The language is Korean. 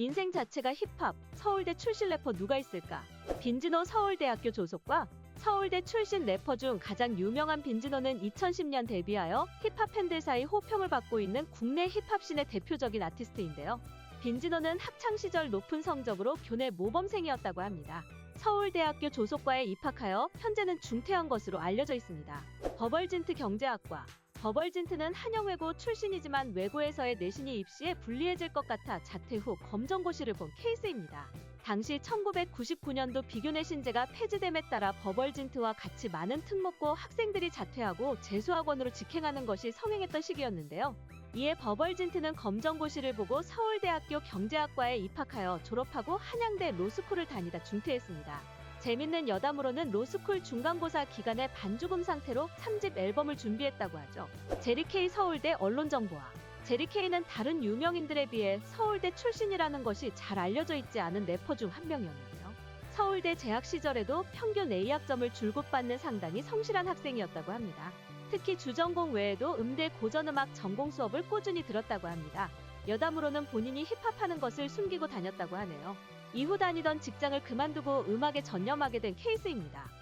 인생 자체가 힙합, 서울대 출신 래퍼 누가 있을까? 빈진호 서울대학교 조속과 서울대 출신 래퍼 중 가장 유명한 빈진호는 2010년 데뷔하여 힙합 팬들 사이 호평을 받고 있는 국내 힙합씬의 대표적인 아티스트인데요. 빈진호는 학창 시절 높은 성적으로 교내 모범생이었다고 합니다. 서울대학교 조속과에 입학하여 현재는 중퇴한 것으로 알려져 있습니다. 버벌진트 경제학과 버벌진트는 한영외고 출신이지만 외고에서의 내신이 입시에 불리해질 것 같아 자퇴 후 검정고시를 본 케이스입니다. 당시 1999년도 비교내 신제가 폐지됨에 따라 버벌진트와 같이 많은 특목고 학생들이 자퇴하고 재수학원으로 직행하는 것이 성행했던 시기였는데요. 이에 버벌진트는 검정고시를 보고 서울대학교 경제학과에 입학하여 졸업하고 한양대 로스쿨을 다니다 중퇴했습니다. 재밌는 여담으로는 로스쿨 중간고사 기간에 반죽음 상태로 3집 앨범을 준비했다고 하죠. 제리케이 서울대 언론정보화 제리케이는 다른 유명인들에 비해 서울대 출신이라는 것이 잘 알려져 있지 않은 래퍼 중 한 명이었는데요. 서울대 재학 시절에도 평균 A학점을 줄곧 받는 상당히 성실한 학생이었다고 합니다. 특히 주전공 외에도 음대 고전음악 전공 수업을 꾸준히 들었다고 합니다. 여담으로는 본인이 힙합하는 것을 숨기고 다녔다고 하네요. 이후 다니던 직장을 그만두고 음악에 전념하게 된 케이스입니다.